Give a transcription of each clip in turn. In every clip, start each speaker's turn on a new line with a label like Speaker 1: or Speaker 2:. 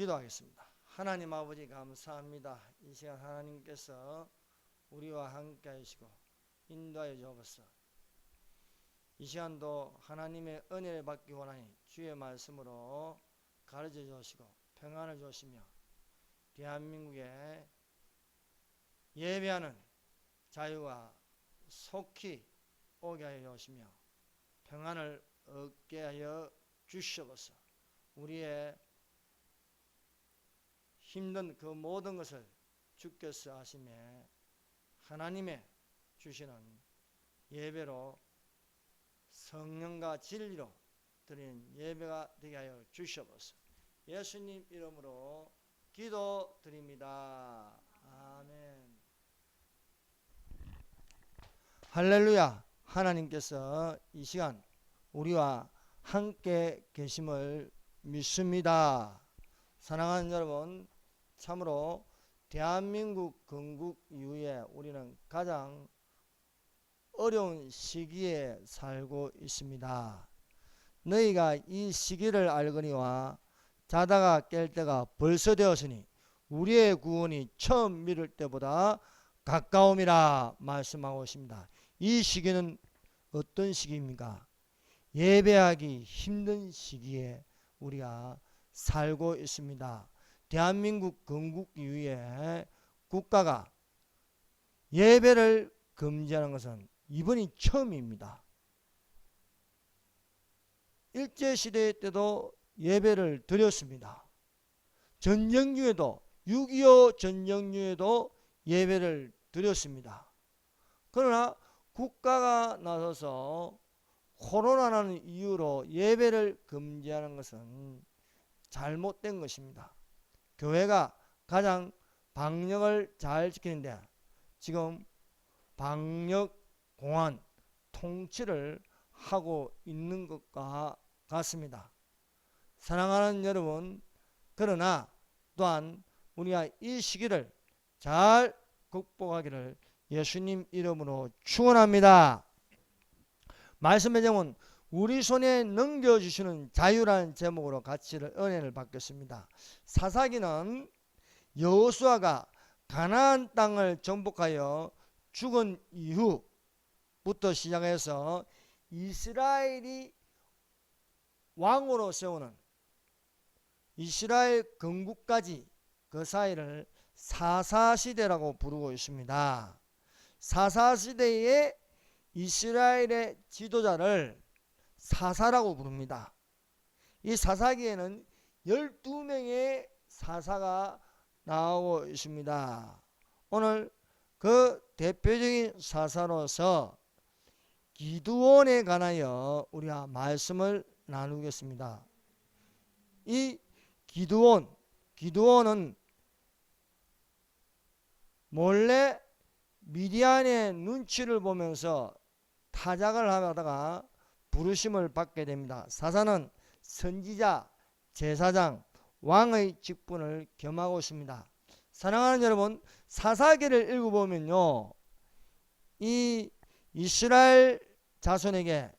Speaker 1: 기도하겠습니다. 하나님 아버지 감사합니다. 이 시간 하나님께서 우리와 함께 하시고 인도하여 주옵소서. 이 시간도 하나님의 은혜를 받기 원하니 주의 말씀으로 가르쳐 주시고 평안을 주시며 대한민국에 예배하는 자유가 속히 오게 하여 주시며 평안을 얻게 하여 주시옵소서. 우리의 힘든 그 모든 것을 주께서 하심에 하나님의 주시는 예배로 성령과 진리로 드리는 예배가 되게 하여 주시옵소서. 예수님 이름으로 기도드립니다. 아멘. 할렐루야. 하나님께서 이 시간 우리와 함께 계심을 믿습니다. 사랑하는 여러분, 참으로 대한민국 건국 이후에 우리는 가장 어려운 시기에 살고 있습니다. 너희가 이 시기를 알거니와 자다가 깰 때가 벌써 되었으니 우리의 구원이 처음 미룰 때보다 가까움이라 말씀하고 있습니다. 이 시기는 어떤 시기입니까? 예배하기 힘든 시기에 우리가 살고 있습니다. 대한민국 건국 이후에 국가가 예배를 금지하는 것은 이번이 처음입니다. 일제시대 때도 예배를 드렸습니다. 전쟁 중에도 6.25 전쟁 중에도 예배를 드렸습니다. 그러나 국가가 나서서 코로나라는 이유로 예배를 금지하는 것은 잘못된 것입니다. 교회가 가장 방역을 잘 지키는데 지금 방역 공안 통치를 하고 있는 것과 같습니다. 사랑하는 여러분, 그러나 또한 우리가 이 시기를 잘 극복하기를 예수님 이름으로 축원합니다. 말씀의 제목은 우리 손에 넘겨주시는 자유라는 제목으로 같이 은혜를 받겠습니다. 사사기는 여호수아가 가나안 땅을 정복하여 죽은 이후부터 시작해서 이스라엘이 왕으로 세우는 이스라엘 건국까지 그 사이를 사사시대라고 부르고 있습니다. 사사시대에 이스라엘의 지도자를 사사라고 부릅니다. 이 사사기에는 12명의 사사가 나오고 있습니다. 오늘 그 대표적인 사사로서 기드온에 관하여 우리가 말씀을 나누겠습니다. 이 기드온, 기드온은 몰래 미디안의 눈치를 보면서 타작을 하다가 부르심을 받게 됩니다. 사사는 선지자, 제사장, 왕의 직분을 겸하고 있습니다. 사랑하는 여러분, 사사기를 읽어보면요, 이 이스라엘 자손에게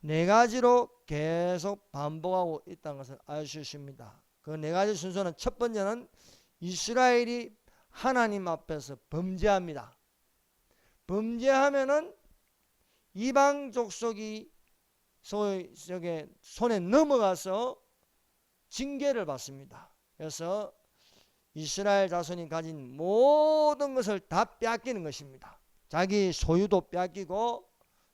Speaker 1: 네 가지로 계속 반복하고 있다는 것을 알 수 있습니다. 그 네 가지 순서는 첫 번째는 이스라엘이 하나님 앞에서 범죄합니다. 범죄하면은 이방 족속이 소위 손에 넘어가서 징계를 받습니다. 그래서 이스라엘 자손이 가진 모든 것을 다 빼앗기는 것입니다. 자기 소유도 빼앗기고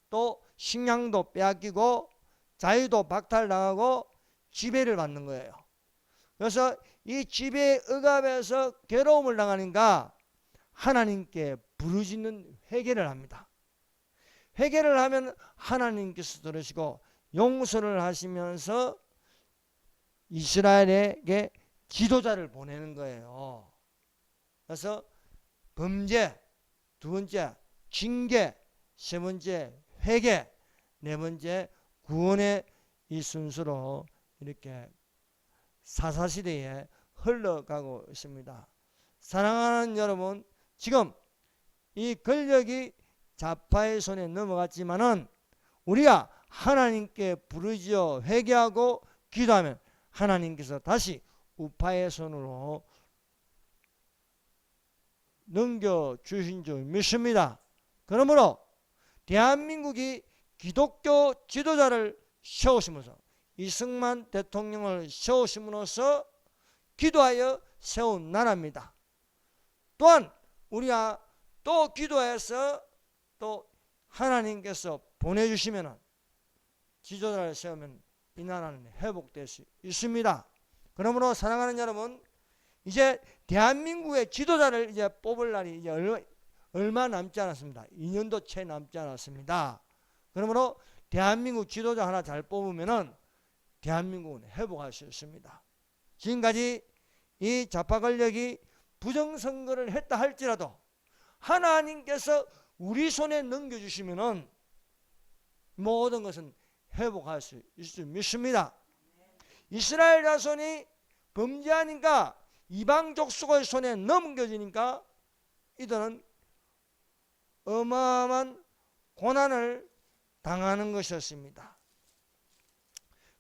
Speaker 1: 또 식량도 빼앗기고 자유도 박탈당하고 지배를 받는 거예요. 그래서 이 지배 억압에서 괴로움을 당하니까 하나님께 부르짖는 회개를 합니다. 회개를 하면 하나님께서 들으시고 용서를 하시면서 이스라엘에게 지도자를 보내는 거예요. 그래서 범죄, 두 번째 징계, 세 번째 회개, 네 번째 구원의 이 순서로 이렇게 사사시대에 흘러가고 있습니다. 사랑하는 여러분, 지금 이 권력이 좌파의 손에 넘어갔지만은 우리가 하나님께 부르짖어 회개하고 기도하면 하나님께서 다시 우파의 손으로 넘겨 주신 줄 믿습니다. 그러므로 대한민국이 기독교 지도자를 세우시면서 이승만 대통령을 세우심으로써 기도하여 세운 나라입니다. 또한 우리가 또 기도해서 또 하나님께서 보내주시면 지도자를 세우면 이 나라는 회복될 수 있습니다. 그러므로 사랑하는 여러분, 이제 대한민국의 지도자를 이제 뽑을 날이 이제 얼마, 얼마 남지 않았습니다. 2년도 채 남지 않았습니다. 그러므로 대한민국 지도자 하나 잘 뽑으면은 대한민국은 회복할 수 있습니다. 지금까지 이 좌파 권력이 부정선거를 했다 할지라도 하나님께서 우리 손에 넘겨주시면은 모든 것은 회복할 수 있을 줄 믿습니다. 이스라엘 자손이 범죄하니까 이방 족속의 손에 넘겨지니까 이들은 어마어마한 고난을 당하는 것이었습니다.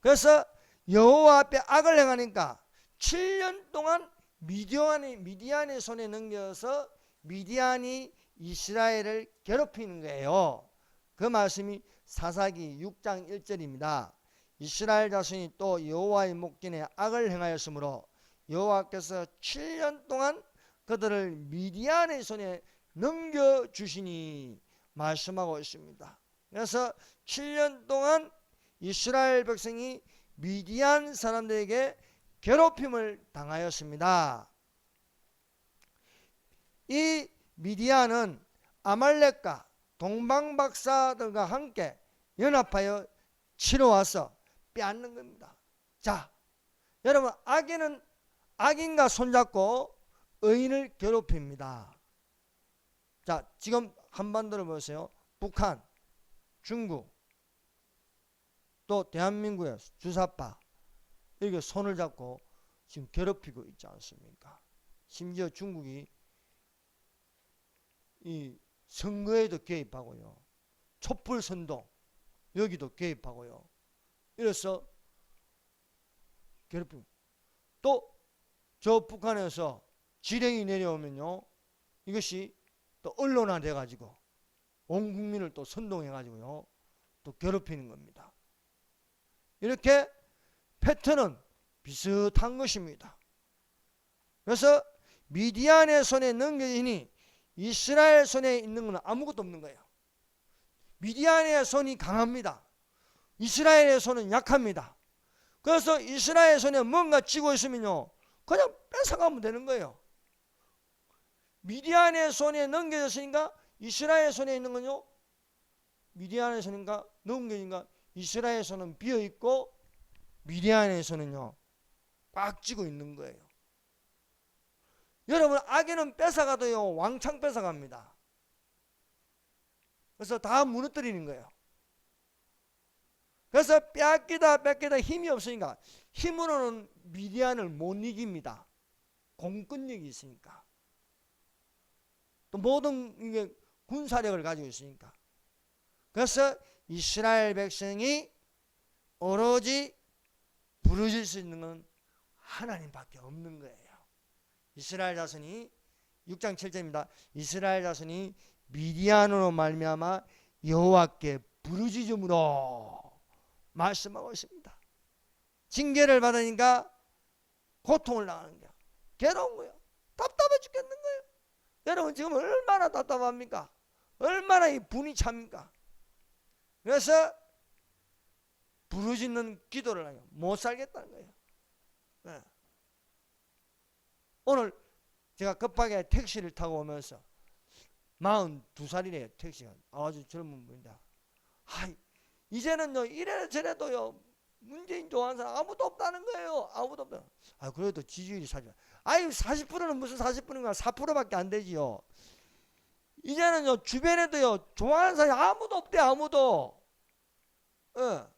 Speaker 1: 그래서 여호와 앞에 악을 행하니까 7년 동안 미디안이 미디안의 손에 넘겨서 미디안이 이스라엘을 괴롭히는 거예요. 그 말씀이 사사기 6장 1절입니다. 이스라엘 자손이 또 여호와의 목전에 악을 행하였으므로 여호와께서 7년 동안 그들을 미디안의 손에 넘겨 주시니 말씀하고 있습니다. 그래서 7년 동안 이스라엘 백성이 미디안 사람들에게 괴롭힘을 당하였습니다. 이 미디안은 아말렉과 동방박사들과 함께 연합하여 치러 와서 빼앗는 겁니다. 자, 여러분 악인은 악인과 손잡고 의인을 괴롭힙니다. 자, 지금 한반도를 보세요. 북한, 중국, 또 대한민국의 주사파 이렇게 손을 잡고 지금 괴롭히고 있지 않습니까? 심지어 중국이 이 선거에도 개입하고요. 촛불 선동 여기도 개입하고요. 이래서 괴롭히고 또저 북한에서 지령이 내려오면요. 이것이 또 언론화돼 가지고 온 국민을 또 선동해 가지고요. 또 괴롭히는 겁니다. 이렇게 패턴은 비슷한 것입니다. 그래서 미디안의 손에 넘겨지니 이스라엘 손에 있는 것은 아무것도 없는 거예요. 미디안의 손이 강합니다. 이스라엘의 손은 약합니다. 그래서 이스라엘 손에 뭔가 쥐고 있으면요. 그냥 뺏어가면 되는 거예요. 미디안의 손에 넘겨졌으니까 이스라엘 손에 있는 건요. 미디안의 손인가 넘겨진가 이스라엘 손은 비어 있고 미디안의 손은요. 꽉 쥐고 있는 거예요. 여러분 악인은 뺏어가도요 왕창 뺏어갑니다. 그래서 다 무너뜨리는 거예요. 그래서 뺏기다 뺏기다 힘이 없으니까 힘으로는 미디안을 못 이깁니다. 공권력이 있으니까. 또 모든 이게 군사력을 가지고 있으니까. 그래서 이스라엘 백성이 오로지 부르질 수 있는 건 하나님밖에 없는 거예요. 이스라엘 자손이 6장 7절입니다. 이스라엘 자손이 미디안으로 말미암아 여호와께 부르짖음으로 말씀하고 있습니다. 징계를 받으니까 고통을 당하는 거야. 괴로운 거야. 답답해 죽겠는 거예요. 여러분 지금 얼마나 답답합니까? 얼마나 이 분이 찹니까? 그래서 부르짖는 기도를 하면 못 살겠다는 거예요. 네. 오늘 제가 급하게 택시를 타고 오면서 42살이래요 택시가. 아주 젊은 분이다. 아, 이제는요 이래 저래도요 문재인 좋아하는 사람 아무도 없다는 거예요. 아무도 없다. 아 그래도 지지율이 사죠 아유 40%는 무슨 40%인가? 4%밖에 안 되지요. 이제는요 주변에도요 좋아하는 사람이 아무도 없대 아무도. 어.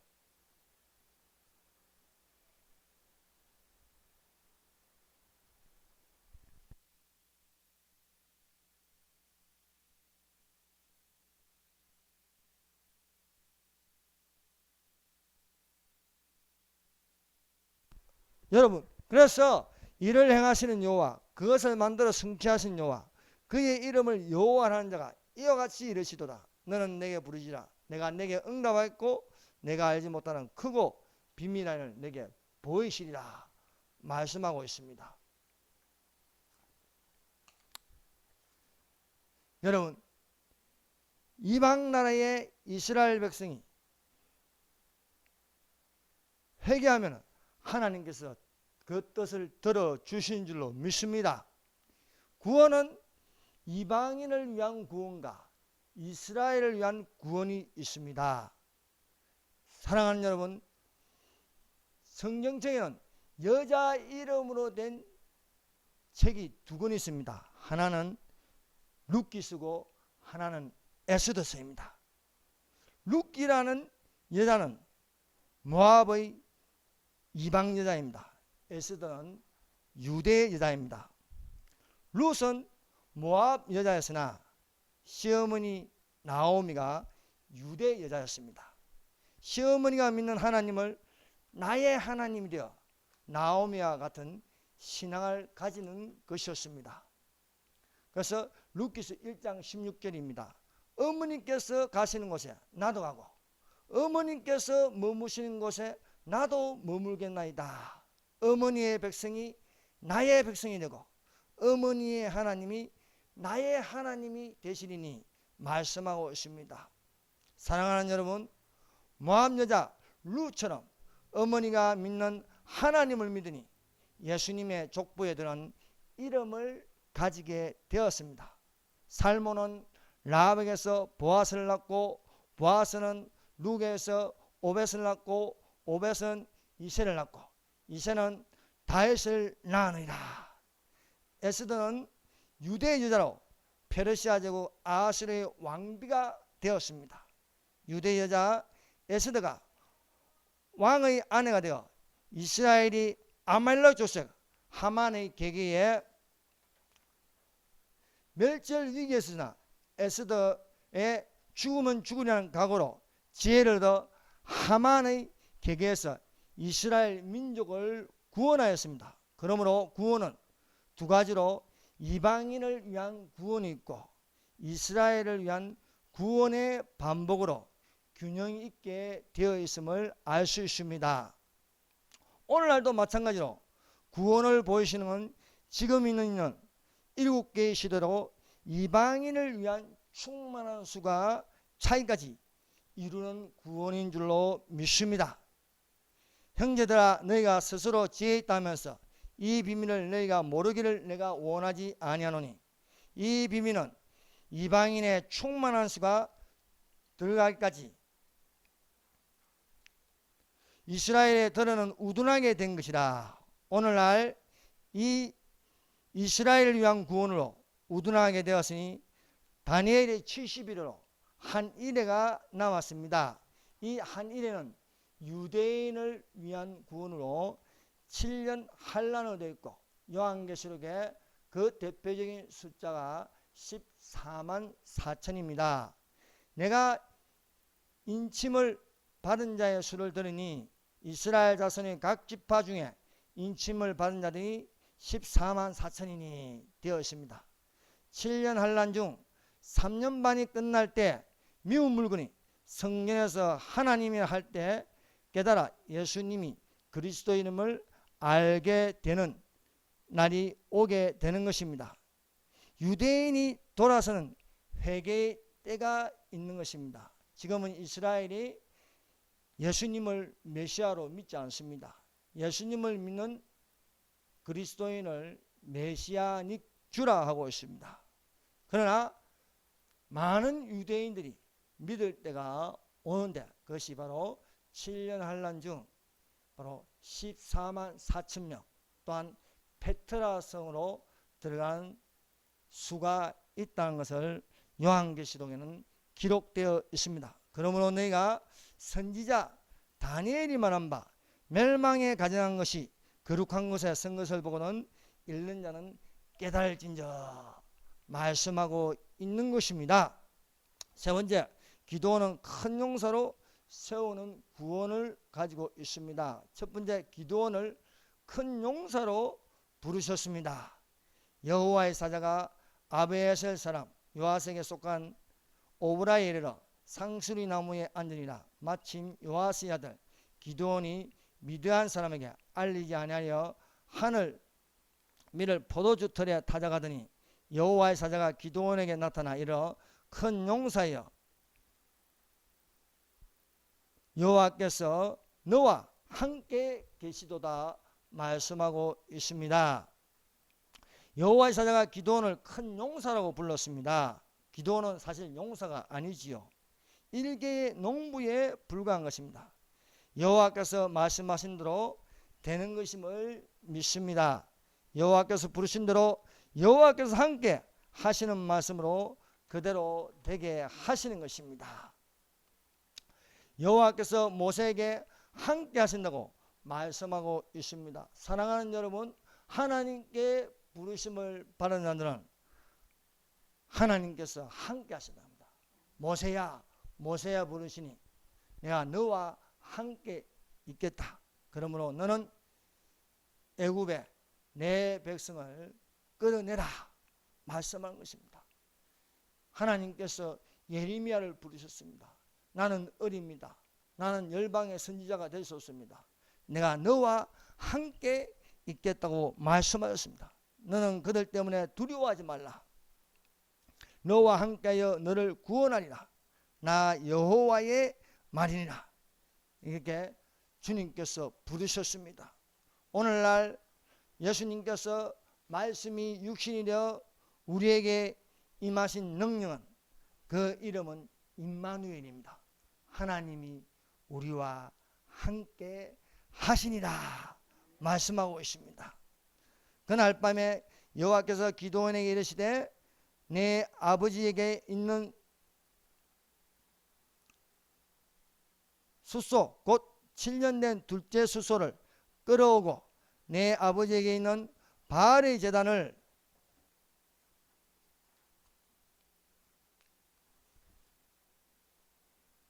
Speaker 1: 여러분 그래서 이를 행하시는 여호와 그것을 만들어 성취하신 여호와 그의 이름을 여호와라는 자가 이와 같이 이르시도다 너는 내게 부르지라 내가 내게 응답하였고 내가 알지 못하는 크고 비밀한을 내게 보이시리라 말씀하고 있습니다. 여러분 이방 나라의 이스라엘 백성이 회개하면 하나님께서 그 뜻을 들어 주신 줄로 믿습니다. 구원은 이방인을 위한 구원과 이스라엘을 위한 구원이 있습니다. 사랑하는 여러분, 성경책에는 여자 이름으로 된 책이 두 권 있습니다. 하나는 루키스고 하나는 에스더서입니다. 루키라는 여자는 모압의 이방 여자입니다. 에스더는 유대 여자입니다. 룻은 모압 여자였으나 시어머니 나오미가 유대 여자였습니다. 시어머니가 믿는 하나님을 나의 하나님이 되어 나오미와 같은 신앙을 가지는 것이었습니다. 그래서 루키스 1장 16절입니다. 어머님께서 가시는 곳에 나도 가고 어머님께서 머무시는 곳에 나도 머물겠나이다. 어머니의 백성이 나의 백성이 되고 어머니의 하나님이 나의 하나님이 되시리니 말씀하고 있습니다. 사랑하는 여러분, 모함 여자 루처럼 어머니가 믿는 하나님을 믿으니 예수님의 족보에 드는 이름을 가지게 되었습니다. 살모는 라합에게서 보아스를 낳고 보아스는 룩에서 오벳을 낳고 오벳은 이세를 낳고 이세는 다윗을 낳으니라. 에스더는 유대 여자로 페르시아 제국 아수르의 왕비가 되었습니다. 유대 여자 에스더가 왕의 아내가 되어 이스라엘이 아말렉 조색 하만의 계기에 멸절 위기에 있으나 에스더의 죽으면 죽으려는 각오로 지혜를 얻어 하만의 계계에서 이스라엘 민족을 구원하였습니다. 그러므로 구원은 두 가지로 이방인을 위한 구원이 있고 이스라엘을 위한 구원의 반복으로 균형 있게 되어 있음을 알 수 있습니다. 오늘날도 마찬가지로 구원을 보이시는 건 지금 있는 일곱 개의 시대로 이방인을 위한 충만한 수가 차이까지 이루는 구원인 줄로 믿습니다. 형제들아 너희가 스스로 지혜 있다면서 이 비밀을 너희가 모르기를 내가 원하지 아니하노니 이 비밀은 이방인의 충만한 수가 들어가기까지 이스라엘에 들어는 우둔하게 된 것이라 오늘날 이 이스라엘을 위한 구원으로 우둔하게 되었으니 다니엘의 70일로 한 일회가 나왔습니다. 이 한 일회는 유대인을 위한 구원으로 7년 한란으로 되어 있고 요한계시록에 그 대표적인 숫자가 14만 4천입니다. 내가 인침을 받은 자의 수를 들으니 이스라엘 자손의 각 지파 중에 인침을 받은 자들이 14만 4천이니 되어 있습니다. 7년 한란 중 3년 반이 끝날 때 미운 물건이 성전에서 하나님이 할 때 깨달아 예수님이 그리스도인임을 알게 되는 날이 오게 되는 것입니다. 유대인이 돌아서는 회개의 때가 있는 것입니다. 지금은 이스라엘이 예수님을 메시아로 믿지 않습니다. 예수님을 믿는 그리스도인을 메시아닉 주라 하고 있습니다. 그러나 많은 유대인들이 믿을 때가 오는데 그것이 바로 7년 한란 중 바로 14만 4천 명 또한 페트라 성으로 들어간 수가 있다는 것을 요한계시록에는 기록되어 있습니다. 그러므로 너희가 선지자 다니엘이 말한 바 멸망에 가정한 것이 거룩한 곳에 쓴 것을 보고는 읽는 자는 깨달을진저 말씀하고 있는 것입니다. 세 번째, 기도는 큰 용서로 세우는 구원을 가지고 있습니다. 첫 번째, 기도원을 큰 용사로 부르셨습니다. 여호와의 사자가 아베에셀 사람 요아색에 속한 오브라에 이르러 상수리 나무에 앉으니라 마침 요아스의 아들 기드온이 미드한 사람에게 알리지 아니하여 하늘 밀을 포도주 털에 타져가더니 여호와의 사자가 기드온에게 나타나 이르러 큰 용사여 여호와께서 너와 함께 계시도다 말씀하고 있습니다. 여호와의 사자가 기도원을 큰 용사라고 불렀습니다. 기도원은 사실 용사가 아니지요. 일개의 농부에 불과한 것입니다. 여호와께서 말씀하신 대로 되는 것임을 믿습니다. 여호와께서 부르신 대로 여호와께서 함께 하시는 말씀으로 그대로 되게 하시는 것입니다. 여호와께서 모세에게 함께 하신다고 말씀하고 있습니다. 사랑하는 여러분, 하나님께 부르심을 받은 자들은 하나님께서 함께 하신답니다. 모세야, 모세야 부르시니 내가 너와 함께 있겠다. 그러므로 너는 애굽에 내 백성을 끌어내라 말씀한 것입니다. 하나님께서 예레미야를 부르셨습니다. 나는 어립니다. 나는 열방의 선지자가 될 수 없습니다. 내가 너와 함께 있겠다고 말씀하셨습니다. 너는 그들 때문에 두려워하지 말라. 너와 함께하여 너를 구원하리라. 나 여호와의 말이니라. 이렇게 주님께서 부르셨습니다. 오늘날 예수님께서 말씀이 육신이 되어 우리에게 임하신 능력은 그 이름은 임마누엘입니다. 하나님이 우리와 함께 하시니라 말씀하고 있습니다. 그날 밤에 여호와께서 기도원에게 이르시되 내 아버지에게 있는 숫소 곧 7년 된 둘째 숫소를 끌어오고 내 아버지에게 있는 바알의 재단을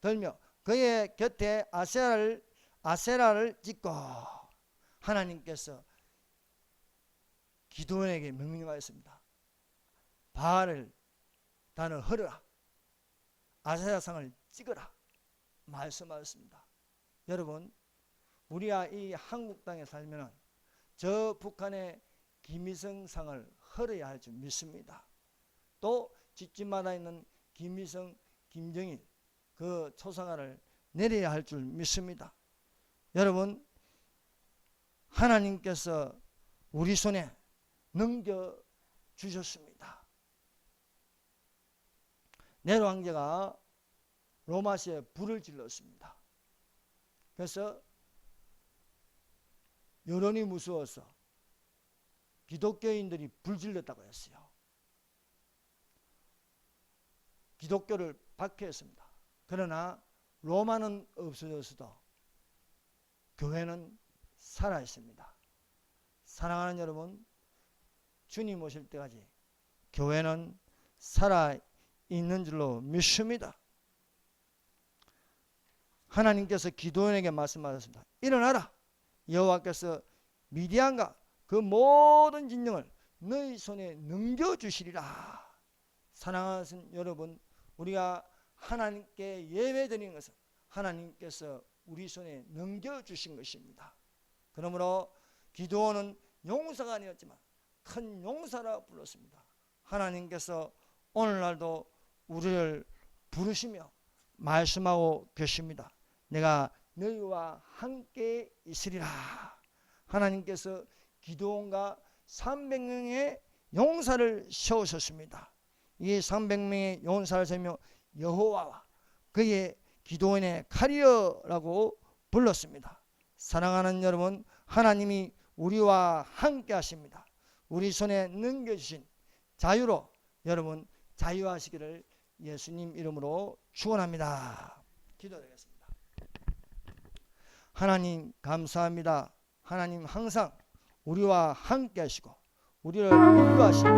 Speaker 1: 들며 그의 곁에 아세라를 아세라를 찍고 하나님께서 기도원에게 명령하였습니다. 바알을 단을 헐어라. 아세라상을 찍어라. 말씀하였습니다. 여러분, 우리가 이 한국 땅에 살면은 저 북한의 김일성 상을 헐어야 할 줄 믿습니다. 또 집집마다 있는 김일성, 김정일 그 초상화를 내려야 할 줄 믿습니다. 여러분, 하나님께서 우리 손에 넘겨 주셨습니다. 네로 황제가 로마시에 불을 질렀습니다. 그래서 여론이 무서워서 기독교인들이 불 질렀다고 했어요. 기독교를 박해했습니다. 그러나 로마는 없어졌어도 교회는 살아 있습니다. 사랑하는 여러분, 주님 오실 때까지 교회는 살아 있는 줄로 믿습니다. 하나님께서 기도원에게 말씀하셨습니다. 일어나라. 여호와께서 미디안과 그 모든 진영을 너희 손에 넘겨 주시리라. 사랑하는 여러분, 우리가 하나님께 예배드리는 것은 하나님께서 우리 손에 넘겨주신 것입니다. 그러므로 기도원은 용사가 아니었지만 큰 용사라 불렀습니다. 하나님께서 오늘날도 우리를 부르시며 말씀하고 계십니다. 내가 너희와 함께 있으리라. 하나님께서 기도원과 300명의 용사를 세우셨습니다. 이 300명의 용사를 세며 여호와와 그의 기도원의 카리어라고 불렀습니다. 사랑하는 여러분, 하나님이 우리와 함께 하십니다. 우리 손에 넘겨주신 자유로 여러분 자유하시기를 예수님 이름으로 축원합니다. 기도드리겠습니다. 하나님 감사합니다. 하나님 항상 우리와 함께 하시고 우리를 인도하시고